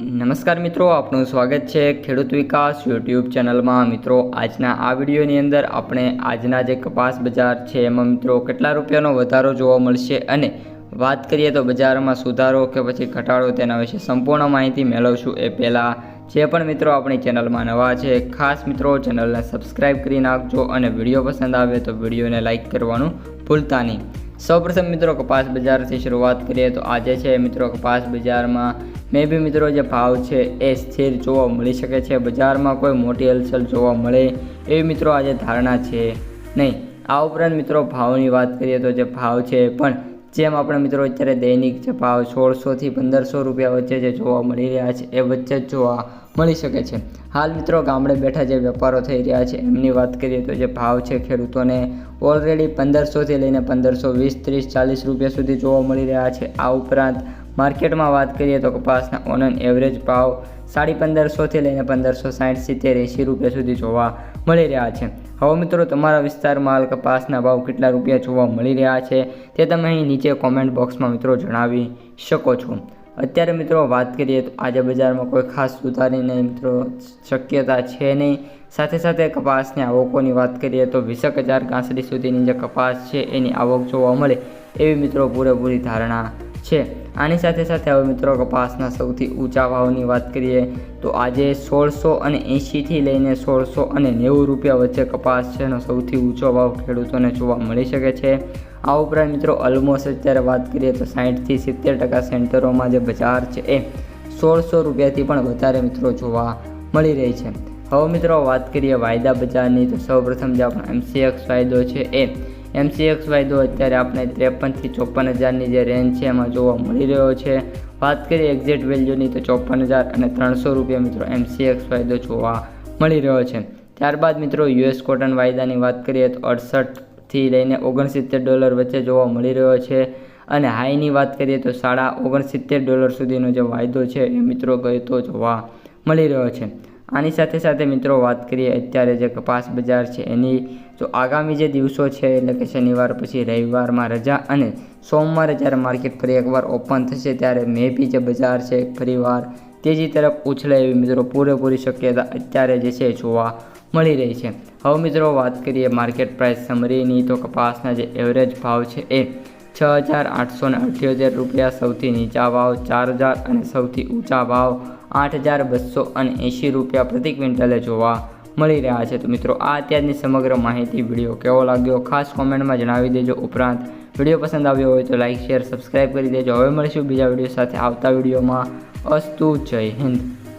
નમસ્કાર મિત્રો, આપનું સ્વાગત છે ખેડૂત વિકાસ યુટ્યુબ ચેનલમાં. મિત્રો, આજના આ વિડીયોની અંદર આપણે આજના જે કપાસ બજાર છે, એમાં મિત્રો કેટલા રૂપિયાનો વધારો જોવા મળશે અને વાત કરીએ તો બજારમાં સુધારો કે પછી ઘટાડો તેના વિશે સંપૂર્ણ માહિતી મેળવશું એ પહેલાં. જે પણ મિત્રો આપણી ચેનલમાં નવા છે, ખાસ મિત્રો ચેનલને સબસ્ક્રાઈબ કરી નાખજો અને વીડિયો પસંદ આવે તો વિડીયોને લાઇક કરવાનું ભૂલતા નહીં. સૌપ્રથમ મિત્રો કપાસ બજારથી શરૂઆત કરીએ તો આજે છે મિત્રો કપાસ બજારમાં મે બી મિત્રો જે ભાવ છે એ સ્થિર જોવા મળી શકે છે. બજારમાં કોઈ મોટી હલચલ જોવા મળે એવી મિત્રો આજે ધારણા છે નહીં. આ ઉપરાંત મિત્રો ભાવની વાત કરીએ તો જે ભાવ છે એ પણ જેમ આપણે મિત્રો અત્યારે દૈનિક જે ભાવ સોળસોથી પંદરસો રૂપિયા વચ્ચે જે જોવા મળી રહ્યા છે, એ વચ્ચે જ જોવા મળી શકે છે. હાલ મિત્રો ગામડે બેઠા જે વેપારો થઈ રહ્યા છે, એમની વાત કરીએ તો જે ભાવ છે ખેડૂતોને ઓલરેડી પંદરસોથી લઈને પંદરસો વીસ, ત્રીસ, ચાલીસ રૂપિયા સુધી જોવા મળી રહ્યા છે. આ ઉપરાંત માર્કેટમાં વાત કરીએ તો કપાસના ઓન એન એવરેજ ભાવ સાડી પંદરસોથી લઈને પંદરસો સાઠ સિત્તેર એંશી રૂપિયા સુધી જોવા મળી રહ્યા છે. હવે મિત્રો, તમારા વિસ્તારમાં હાલ કપાસના ભાવ કેટલા રૂપિયા જોવા મળી રહ્યા છે તે તમે અહીં નીચે કોમેન્ટ બોક્સમાં મિત્રો જણાવી શકો છો. અત્યારે મિત્રો, વાત કરીએ તો આજે બજારમાં કોઈ ખાસ સુધારીને મિત્રો, શક્યતા છે નહીં. સાથે સાથે કપાસની આવકોની વાત કરીએ તો વીસેક હજાર કાંસડી સુધીની જે કપાસ છે, એની આવક જોવા મળે એવી મિત્રો પૂરેપૂરી ધારણા છે. આની સાથે સાથે હવે મિત્રો કપાસના સૌથી ઊંચા ભાવની વાત કરીએ તો આજે સોળસો અને એંશીથી લઈને સોળસો અને નેવું રૂપિયા વચ્ચે કપાસ છે એનો સૌથી ઊંચો ભાવ ખેડૂતોને જોવા મળી શકે છે. આ ઉપરાંત મિત્રો ઓલમોસ્ટ અત્યારે વાત કરીએ તો સાઠથી સિત્તેર ટકા સેન્ટરોમાં જે બજાર છે એ સોળસો રૂપિયાથી પણ વધારે મિત્રો જોવા મળી રહી છે. હવે મિત્રો વાત કરીએ વાયદા બજારની તો સૌપ્રથમ જે આપણો એમસીએક્સ વાયદો છે એ એમસીએક્સ વાયદો અત્યારે આપણે ત્રેપનથી ચોપન હજારની જે રેન્જ છે, એમાં જોવા મળી રહ્યો છે. વાત કરીએ એક્ઝેક્ટ વેલ્યુની તો ચોપન હજાર અને ત્રણસો રૂપિયા મિત્રો એમસીએક્સ વાયદો જોવા મળી રહ્યો છે. ત્યારબાદ મિત્રો યુએસ કોટન વાયદાની વાત કરીએ તો અડસઠથી લઈને ઓગણસિત્તેર ડોલર વચ્ચે જોવા મળી રહ્યો છે. અને હાઈની વાત કરીએ તો સાડા ઓગણસિત્તેર ડોલર સુધીનો જે વાયદો છે એ મિત્રો ગયો તો જોવા મળી રહ્યો છે. આની સાથે સાથે મિત્રો વાત કરીએ, અત્યારે જે કપાસ બજાર છે એની, તો આગામી જે દિવસો છે, એટલે કે શનિવાર પછી રવિવારમાં રજા અને સોમવારે જ્યારે માર્કેટ ફરી એકવાર ઓપન થશે, ત્યારે મે બી જે બજાર છે, ફરીવાર તેજી તરફ ઉછળે એવી મિત્રો પૂરેપૂરી શક્યતા અત્યારે જે છે જોવા મળી રહી છે. હવે મિત્રો વાત કરીએ માર્કેટ પ્રાઇસ સમરીની તો કપાસના જે એવરેજ ભાવ છે એ છ હજાર આઠસો ને અઠ્યોતેર રૂપિયા સૌથી નીચા ભાવ, ચાર હજાર અને સૌથી ઊંચા ભાવ, આઠ હજાર બસો અને એંશી રૂપિયા પ્રતિ ક્વિન્ટલે જોવા મળી રહ્યા છે. તો મિત્રો, આ અત્યારની સમગ્ર માહિતી વીડિયો કેવો લાગ્યો? ખાસ કોમેન્ટમાં જણાવી દેજો. ઉપરાંત, વીડિયો પસંદ આવ્યો હોય તો લાઇક શેર સબસ્ક્રાઈબ કરી દેજો. હવે મળીશું બીજા વીડિયો સાથે આવતા વિડીયોમાં. અસ્તુ, જય હિન્દ.